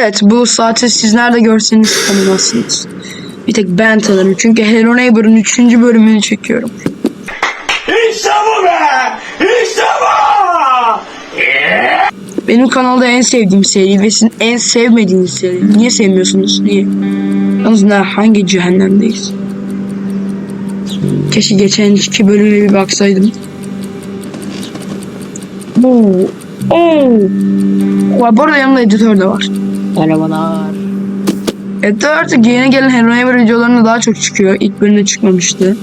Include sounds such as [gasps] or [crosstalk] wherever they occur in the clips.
Evet bu saati siz nerede görseniz tanımazsınız. Bir tek ben tanırım. Çünkü Hello Neighbor'ın 3. bölümünü çekiyorum. İşte bu be! İşte bu! Benim kanalda en sevdiğim seri ve sizin en sevmediğiniz seri. Niye sevmiyorsunuz? Niye? Yalnız ne, hangi cehennemdeyiz? Keşke geçen iki bölüme bir baksaydım. Oo. Oo. Bu arada yanımda editör de var. Merhabalar. Editör artık yeni gelen Neighbor videolarına daha çok çıkıyor. İlk bölümde çıkmamıştı.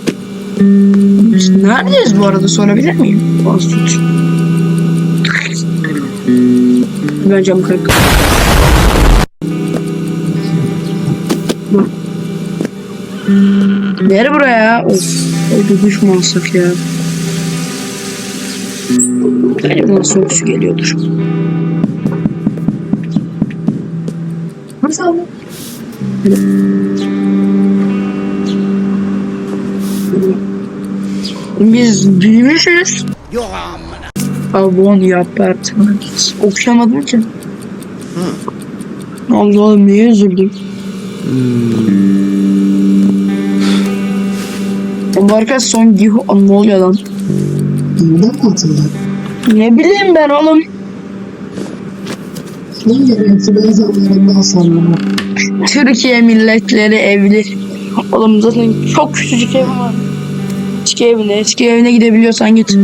Biz neredeyiz bu arada sorabilir miyim? Bastut. Ben cam kırık. Nere buraya? Of. Duş mu alsak ya? Galiba soğuk su geliyordur. Nasıl Biz büyümüşüz. Yok amına. Abon apartment. Okuyamadım ki. Allah'ım niye üzüldüm? Bu arkadaş son gihu ne oluyor lan? Neden atıldı? Ne bileyim ben oğlum. Ne gereği ben zamanlarından sonra. Türkiye milletleri evli. Oğlum zaten çok küçücük ev var. Eski evine, eski evine gidebiliyorsan git.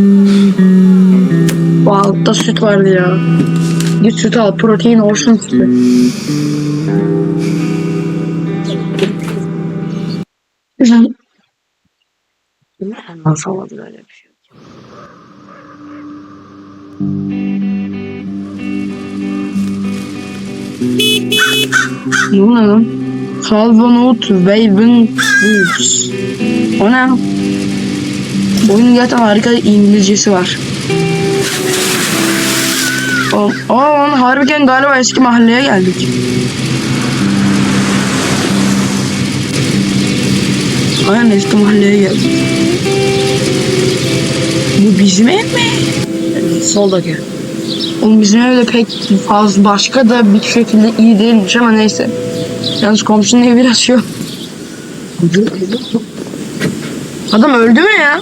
Bu altta süt vardı ya. Git süt al, protein olsun sütü. Nasıl oldu böyle bir şey? Ne oluyor lan? Calvanout Waven. O ne? Oyunun gerçekten harika İngilizcesi var. O, o harbiden galiba eski mahalleye geldik. Aynen eski mahalleye geldik. Bu bizim ev mi? Soldaki. Bizim evde pek fazla başka da bir şekilde iyi değilmiş ama neyse. Yalnız komşunun evi biraz şey. Adam öldü mü ya?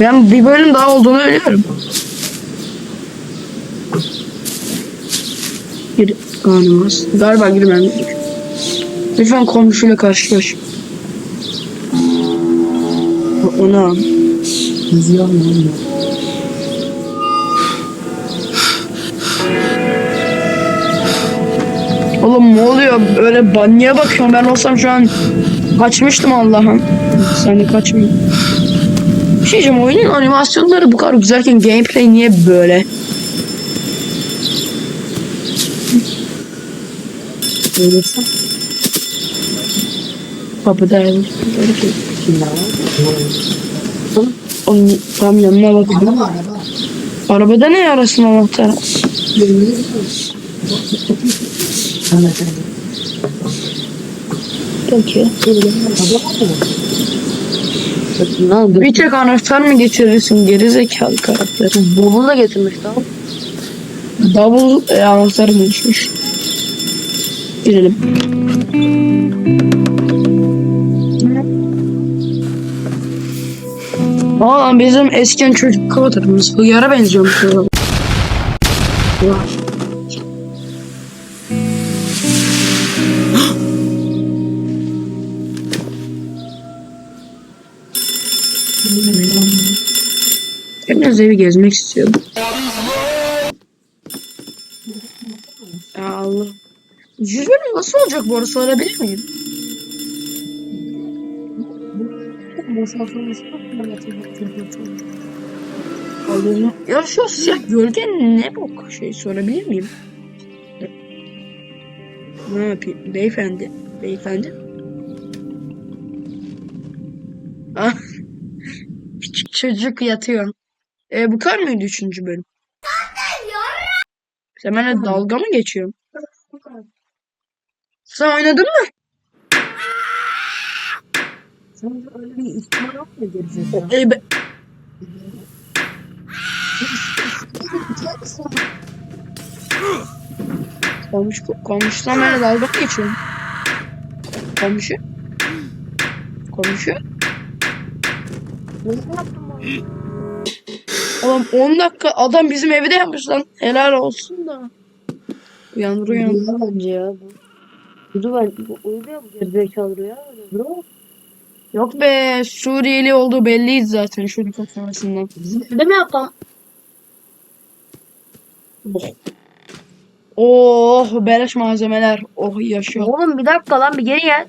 Ben bir bölüm daha olduğunu ölüyorum. Gir anımız. Galiba girmem. Lütfen komşuyla karşılaş. Ona. Yazıyor mu? Oğlum ne oluyor? Öyle ba- niye bakıyorum? Ben olsam şu an kaçmıştım Allah'ım. Sen de kaçmayayım. Bir şey diyeceğim oyunun animasyonları bu kadar güzelken gameplay niye böyle? Öyleyse. Kapıda evet. Böyle ki. Kimler var? Onun tam yanına bak. Araba araba. Arabada ne yarasın anahtar? Peki. Mı? Ne oldu? Bir tek anahtar mı getirirsin geri zekalı karakter? Bunu da getirmiş tamam. Double e, anahtar mı düşmüş? Girelim. Lan bizim eskiden çocuk kapatırımız. Bu yara benziyormuş. Evi gezmek istiyorum. Ya Allah. Yüz bölüm nasıl olacak bu arada sorabilir miyim? Allah'ım. Ya şu siyah gölge ne bok şey sorabilir miyim? Ne yapayım? Beyefendi. Beyefendi. Ah. [laughs] Küçük çocuk yatıyor. E, bu kadar mıydı üçüncü bölüm? Sen benimle dalga mı geçiyorsun? Sen oynadın mı? Sen öyle bir ihtimal yok mu gerizekalı? E, be- Komşu, komşudan böyle dalga mı geçiyorum? Komşu? Komşu? Ne yaptın bana? Oğlum 10 dakika adam bizim evde yapmış lan. Helal olsun da. Uyandır uyandır. Uyudu bence ya. bu. Uyudu ben. Bu uyudu ya bu gerizekalı ya. Bro. Yok be Suriyeli olduğu belliydi zaten şurada fotoğrafından. Bizim evde mi yapalım? Oh. Oh beleş malzemeler. Oh yaşıyor. Oğlum bir dakika lan bir geri gel.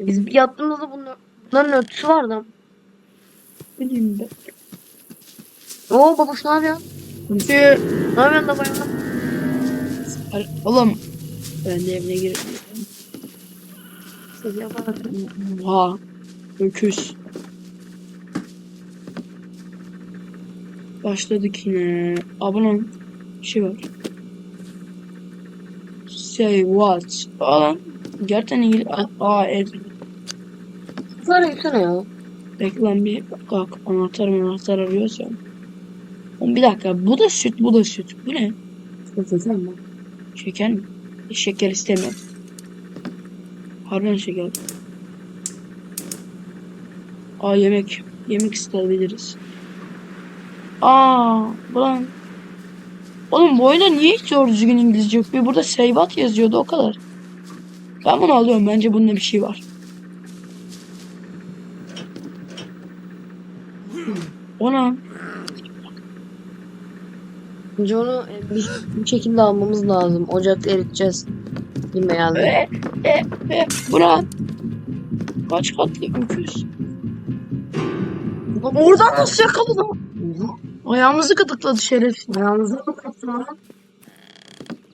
Biz bir yattığımızda bunlar, bunların örtüsü vardı. Bileyim be. Oo babuş ne yapıyorsun? Komşu. Ne yapıyorsun da bayan? Oğlum. Ben de evine girip. Siz yaparsın. Ha. Öküz. Başladık yine. Abone bir şey var. Say what? Falan. Gerçekten ilgili. Aa evet. Sana yüksene ya. Bekle lan bir bak anahtar anahtar arıyorsam. Oğlum bir dakika bu da süt bu da süt. Bu ne? Sen mi? Şeker mi? Hiç şeker istemiyorum. Harbiden şeker. Aa yemek. Yemek isteyebiliriz. Aa ulan. Oğlum bu oyunda niye hiç doğru düzgün İngilizce yok? Bir burada seyvat yazıyordu o kadar. Ben bunu alıyorum. Bence bunda bir şey var. Ona. Onu e, bir, bir şekilde almamız lazım. Ocakta eriteceğiz. Yemeği aldım. E, e, e, buna. Kaç katlı öküz. Oradan nasıl yakaladım? Ayağımızı gıdıkladı şeref. Ayağınıza mı kattın lan?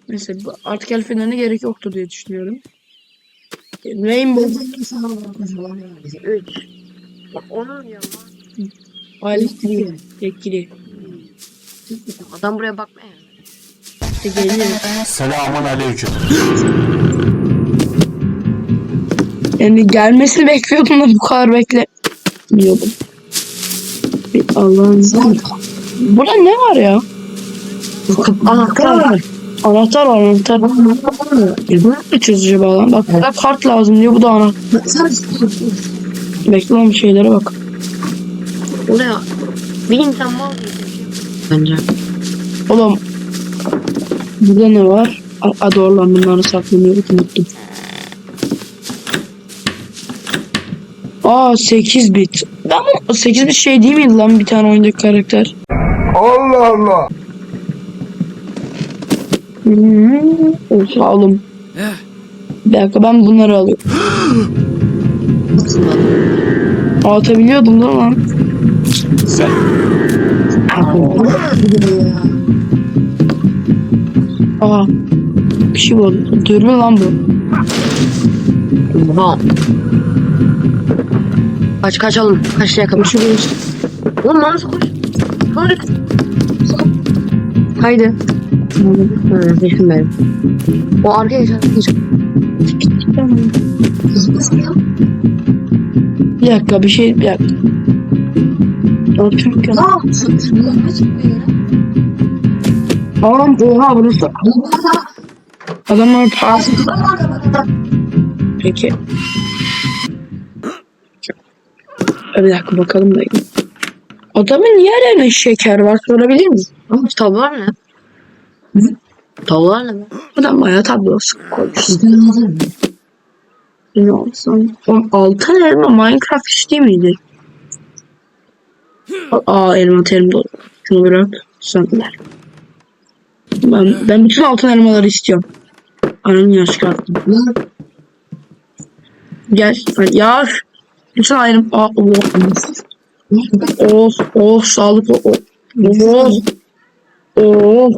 Neyse artık el fenerine gerek yoktu diye düşünüyorum. Rainbow. Üç. Onun ya. Aile yetkili. Adam buraya bakmaya. İşte geliyor. Selamun aleyküm. Yani gelmesini bekliyordum da bu kadar beklemiyordum. Bir Allah'ın izniyle. Burada ne var ya? Anahtar var. Anahtar var anahtar. E, Bu ne çözücü bağlan? Bak burada kart lazım diyor bu da anahtar. Bekle bir şeylere bak. Oraya bir insan mal Bence. Oğlum. Burada ne var? A, a doğru lan bunları saklamıyorduk unuttum. Aa 8 bit. Ben bu 8 bit şey değil miydi lan bir tane oyundaki karakter? Allah Allah. Hmm, Oha oğlum. Bir dakika ben bunları alıyorum. [gasps] Atabiliyordum değil mi lan? Sen Aa. Bir şey oldu. Dürbün lan bu. Oha. Kaç kaç oğlum. Kaç yakın. Bir. Oğlum nasıl koş? Koş. Haydi. Hı, düşünmedim. O arkaya geçer. Bir dakika bir şey bir dakika. Ne yapıyorum ki? Oğlum oha burası. Adamlar parası. Peki. Bir dakika bakalım da. Adamın niye elinde şeker var sorabilir miyim? Oğlum tavlar ne? Tavlar ne be? Adam bayağı tablosu koymuş. Ne olsun? Oğlum altın elma Minecraft iş değil miydi? Aa elma terim dolu. Şunu bırak. Ver. Ben, ben bütün altın elmaları istiyorum. Ananı yaş çıkarttım. Gel. Ya. Bütün ayrım. Aa, oh. Oh, oh, sağlık. Oh, oh. Oh.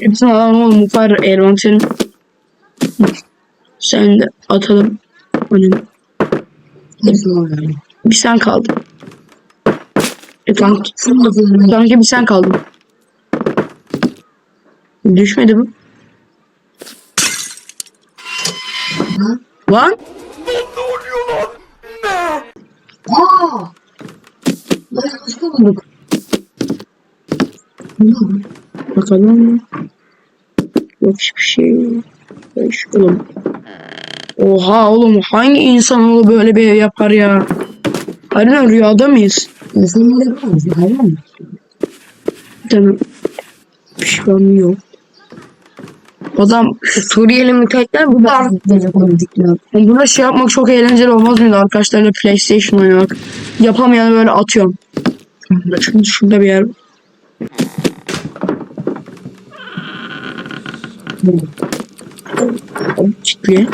Hepsini alalım oğlum. Kadar envanterim. Sen de atalım. Hani bir sen kaldın. E tamam. Sanki bir sen kaldın. Düşmedi mi? Lan? Aa! Buraya hoş bulduk. Bakalım. Yok hiçbir şey. Beş oğlum. Oha oğlum hangi insanoğlu böyle bir ev yapar ya? Harbiden rüyada mıyız? İnsanlar yapamaz. Hayır mı? Canım. Pişman yok. Adam Suriyeli müteahhitler bu da buna şey yapmak çok eğlenceli olmaz mıydı arkadaşlarla PlayStation oynamak? Yapamayanı böyle atıyorum. Şimdi şurada bir yer. Kitli.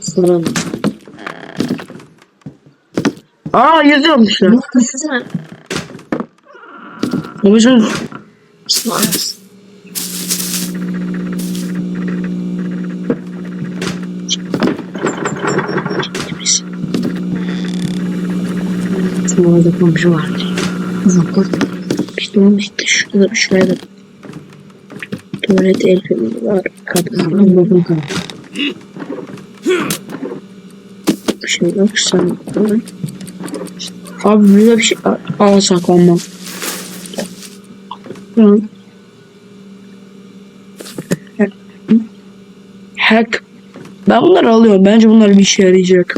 Sorun. Aa. Düşünsene. Babacım Şimdi orada komşu vardı. Zakor. işte onun işte şurada şuraya da tuvalet el feneri var. Kapı bir şey yok sen. Abi burada bir şey saklanma. Lan. Hack. Ben bunları alıyorum. Bence bunlar bir işe yarayacak.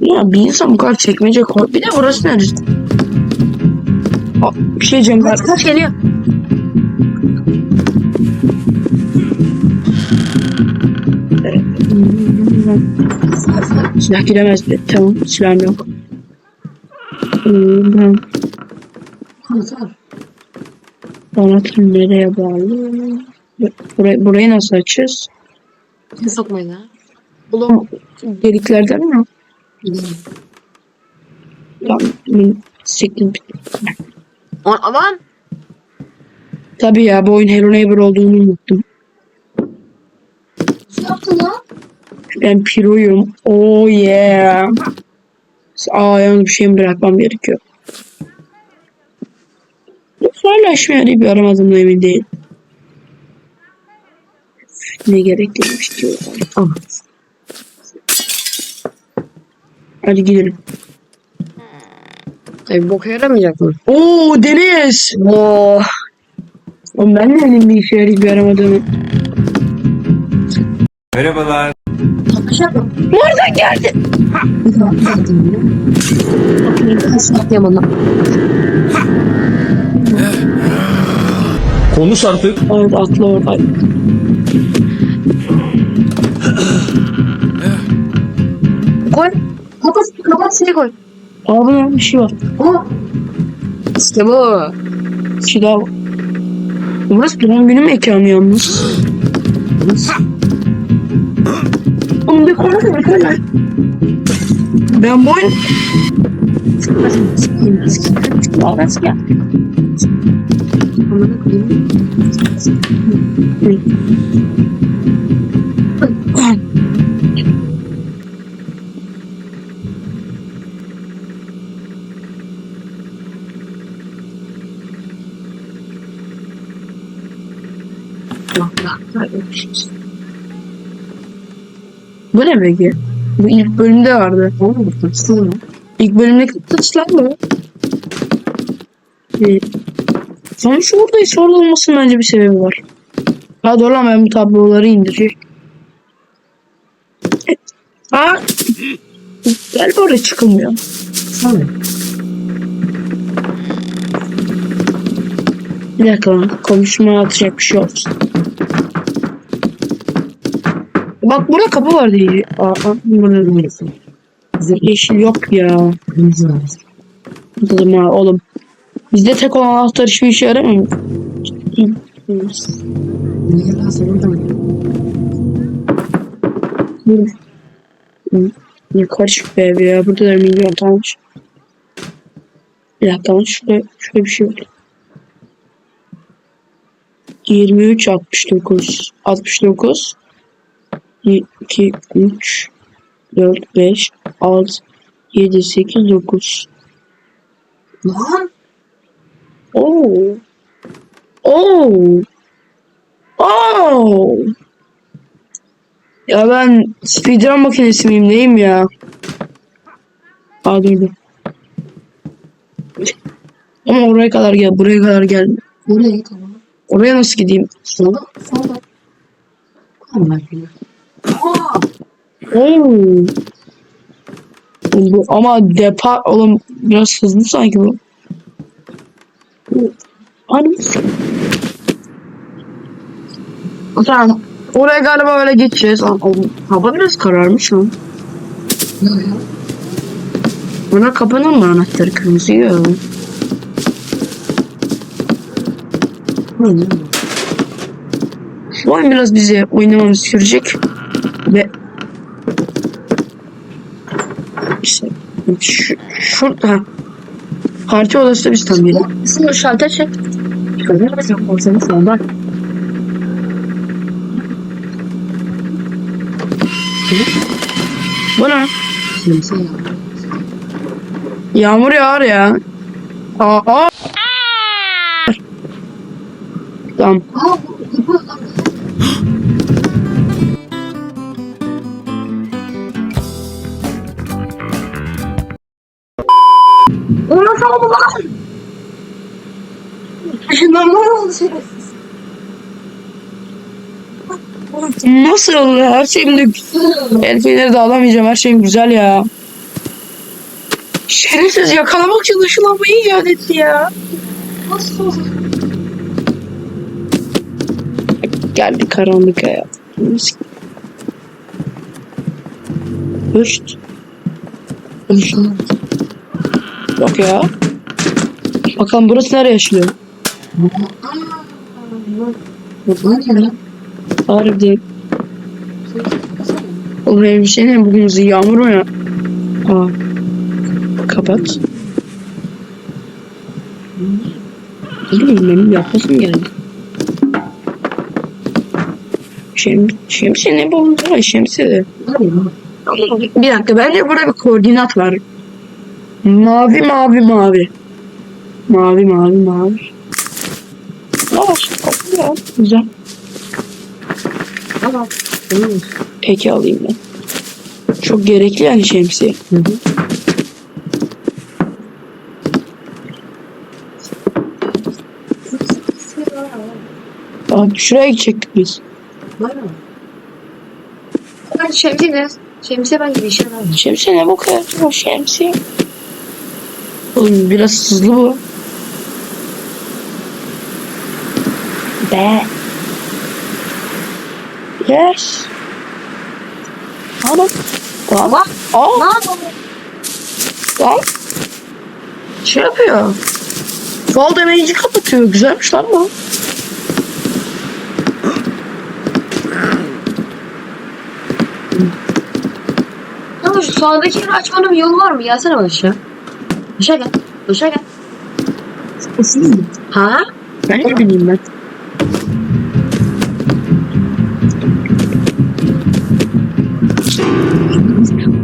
Ya bir insan bu kadar çekmece koy. Bir de burası neresi? Bir şey diyeceğim ben. Kaç geliyor? Silah giremezdi. Tamam silahım yok. Hmm, ben Donatım nereye bağlı? Burayı, burayı nasıl açacağız? Kim sokmayın ha? Oğlum deliklerden mi? Gidelim. Lan siktim. Aman. Tabii ya bu oyun Hello Neighbor olduğunu unuttum. Ne yaptın lan? Ben piroyum. Oh yeah. Aa yalnız bir şey mi bırakmam gerekiyor. Hala işime yarayıp yaramadığımda emin değil. Ne gerekliymiş diyor. Ah. Hadi gidelim. Ay boka yaramayacak mı? Oo Deniz. Oo. Oğlum ben de elim bir işe yarayıp yaramadığını. Merhabalar. Nereden geldi? Bir daha bir daha dinle. Nasıl atlayamadım lan? Konuş artık. Orada atla orada. Koy. Kapat, kapat seni koy. Abi lan bir şey var. Aa. İşte bu. Bir şey. Burası doğum günü mekanı yalnız. Oğlum bir konu bir konu. Ben bu oyun... Bu ne peki? Bu ilk bölümde vardı. Oğlum bu fırsatı mı? İlk bölümdeki tıçlar mı? Ee, sonuç oradaysa orada olmasının bence bir sebebi var. Ha doğru lan ben bu tabloları indireceğim. Aa, galiba oraya çıkılmıyor. Sana. Bir dakika lan. Konuşmaya atacak bir şey olsun. Bak burada kapı var diye. Aa, burada Neresi? yeşil yok ya. Kırmızı var. Ha oğlum. Bizde tek olan anahtar hiçbir işe yaramıyor. Niye lan sen orada mı? Ne karışık bir ev ya. Burada da milyon tane şey. Bir dakika lan şurada, şurada bir şey var. 23 69 69 2 3 4 5 6 7 8 9 Lan. Oo. Oo. Oo. Ya ben speedrun makinesi miyim neyim ya? Aa durdu. Ama oraya kadar gel, buraya kadar gel. Nereye tamam? Oraya nasıl gideyim? Solda. Solda. Allah Oo. Bu, ama depar oğlum biraz hızlı sanki bu. Hani Tamam. Oraya galiba öyle geçeceğiz. Hava biraz kararmış lan. Buna kapanır mı anahtarı kırmızı ya? Şu an biraz bize oynamamız sürecek. Ve işte şu, şurada parti odası biz tam yeri. O şalter çek. Mesela konsanı solda. Bu ne? Yağmur yağar ya. Aa. Tamam. O nasıl oldu lan? Işınlanma oldu şerefsiz. Nasıl oldu? Her şeyim de El feneri de alamayacağım. Her şeyim güzel ya. Şerefsiz yakalamak için ışınlanmayı icat etti ya. Nasıl oldu? Geldi karanlık hayat. Hışt. Hışt. Yok ya. Bakalım burası nereye yaşıyor? Harbiden. Oğlum benim bir şey ne? Bugün yağmur mu ya? Aa. Kapat. Bileyim benim yapasım geldi. Şem, şemsiye ne bu? Ha, şemsiye de. Bir dakika bence burada bir koordinat var. Mavi mavi mavi. Mavi mavi mavi. Aa, ya, güzel. Tamam. Peki alayım ben. Çok gerekli yani şemsiye. Aa, şuraya gidecektik biz. Ben şemsiye ne? Şemsiye ben yarar. Şemsiye ne ya? O şemsiye. Oğlum biraz hızlı bu. Be. Yes. Tamam. Tamam. Aa, Ne yapalım? lan. Şey yapıyor. Fall damage'i kapatıyor. Güzelmiş lan bu. Ama şu sağdaki yeri açmanın bir yolu var mı? Gelsene bana aşağı. Aşağı gel. Aşağı gel. Ha? Ben ne bileyim ben.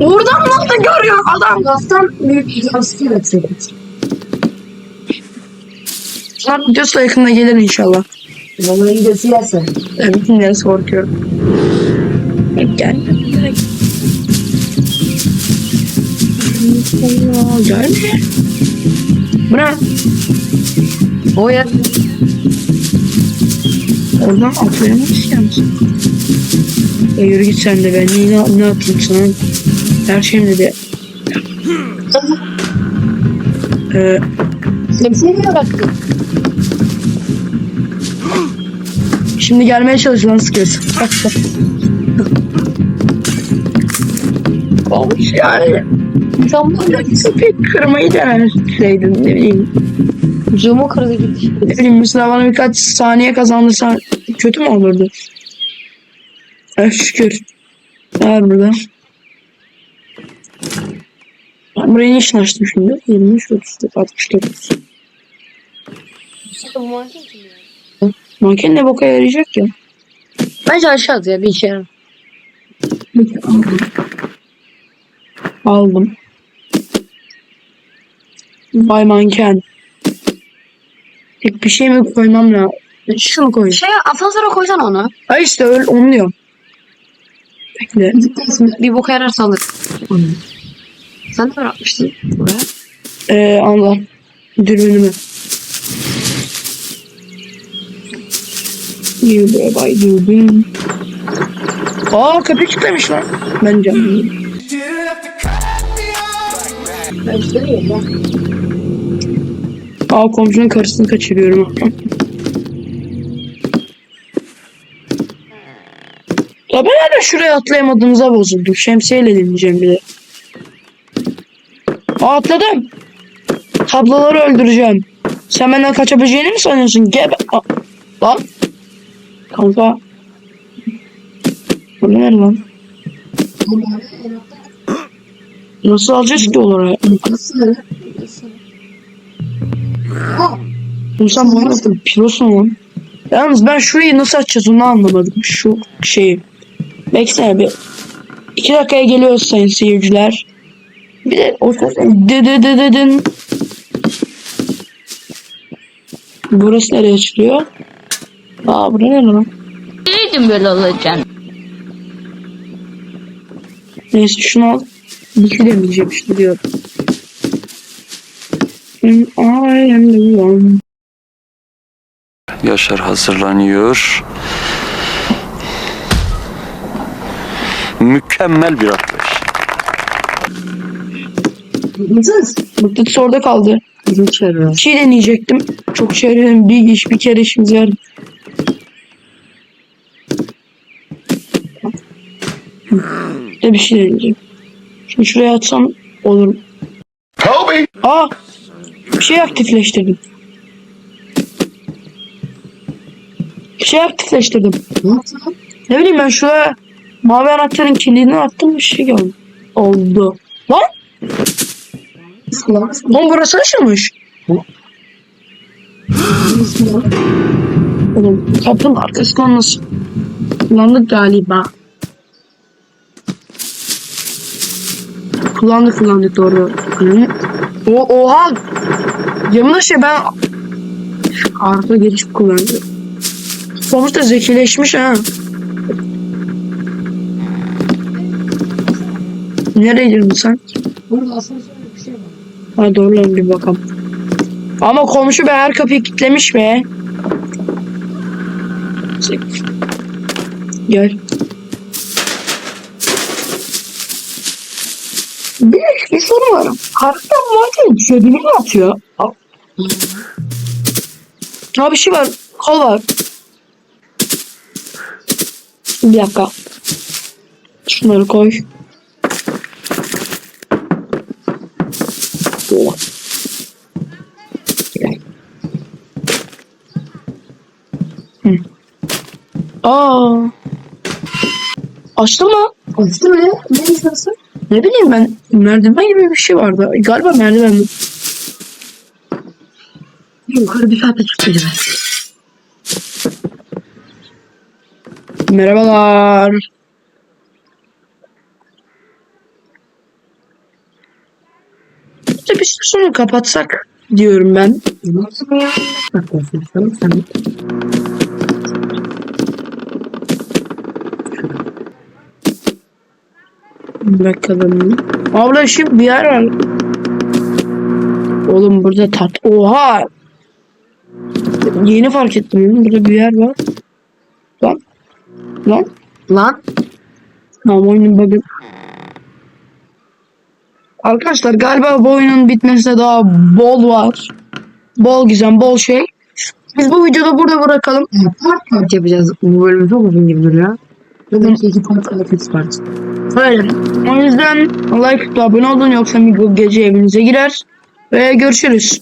Oradan nasıl görüyor adam? Laftan büyük bir yansıtı etseydik. Şart videosu da yakında gelir inşallah. Babanın gözü yersen. Evet dinleriz korkuyorum. Gel. Gel. Gel. Bırak. O yer. Oradan ister misin? Ya yürü git sen de ben ne, ne yapayım sana? Her şeyimde de. Ee, Şemsiye niye bıraktın? şimdi gelmeye çalış lan sıkıyorsun. Bak. Olmuş yani. Tamam. Pek kırmayı deneseydin ne bileyim. Zoom'u kırdı gitti. Ne bileyim mesela bana birkaç saniye kazandırsan kötü mü olurdu? Eh şükür. Var burada? Ben burayı niçin açtım şimdi? 23, 34, 69. Bu manken kim ya? Manken ne boka yarayacak ya? Bence aşağı at ya bir yarar. Aldım. Vay manken. Tek bir şey mi koymam lazım? Şunu koy. Şey asansöre koysana onu. Ha işte öyle onu diyorum. Bekle. Bir boka yararsa alır. Sen de bırakmıştın buraya. Ee, Allah. Dürbünümü. Yürü bay durdum. Aa kapıyı kilitlemiş lan. Ben canım. Ben istemiyorum ya. Aa komşunun karısını kaçırıyorum. Ya ben hala şuraya atlayamadığımıza bozuldum. Şemsiyeyle dinleyeceğim bir de. Aa atladım. Tabloları öldüreceğim. Sen benden kaçabileceğini mi sanıyorsun? Gebe... Aa, Lan. Kanka. Bu ne lan? Nasıl alacağız ki oraya? Nasıl? Nasıl? Oğlum sen bana nasıl pilosun lan? Yalnız ben şurayı nasıl açacağız onu anlamadım. Şu şeyi. Beklesene bir. İki dakikaya geliyoruz sayın seyirciler. Bir de o ses. Dın. Burası nereye açılıyor? Aa bura ne lan? Biliyordum böyle olacağını. Neyse şunu al. Bir şey demeyeceğim işte diyor. I am the one. Yaşar hazırlanıyor. Mükemmel bir atlayış. Mıknatıs orada kaldı. Bizim çevre. Bir şey deneyecektim. Çok şey dedim. Bir iş bir kere işimiz var. Bir de bir şey deneyeceğim. Şimdi şuraya atsam olur. Kobe. Aa! Bir şey aktifleştirdim. Bir şey aktifleştirdim. Yaptın? Ne bileyim ben şuraya mavi anahtarın kilidini attım bir şey geldi. Oldu. Lan! Lan? Burası açılmış. Oğlum kapının arkasından nasıl kullandık galiba. Kullandık kullandık doğru. Hı. O oha. Yemin şey ben arka giriş kullandım. Sonuçta zekileşmiş ha. Nereye girdin sen? Burada asansörde bir şey var. Ha doğru lan bir bakalım. Ama komşu be her kapıyı kilitlemiş be. Gel. Bir, bir soru var. Karakter zaten cebine mi atıyor? Ha, bir şey var. Kol var. Bir dakika. Şunları koy. Oh. Hı. Aa. Açtı mı? Açtı mı? Ne istersin? Ne bileyim ben merdiven gibi bir şey vardı. Galiba merdiven. Yukarı bir kapı çıktı. Merhabalar. İşte bir süre sonra kapatsak diyorum ben. Bakalım. Abla şimdi bir yer var. Oğlum burada tat. Oha. Yeni fark ettim. oğlum, Burada bir yer var. Lan. Lan. Lan. Tamam oyunun bug'ı. Arkadaşlar galiba bu oyunun bitmesine daha bol var. Bol gizem, bol şey. Biz bu videoda burada bırakalım. Part part yapacağız. Bu bölüm çok uzun gibi duruyor. Buradaki iki part part part. Öyle. O yüzden like abone olun yoksa Migo gece evinize girer. Ve görüşürüz.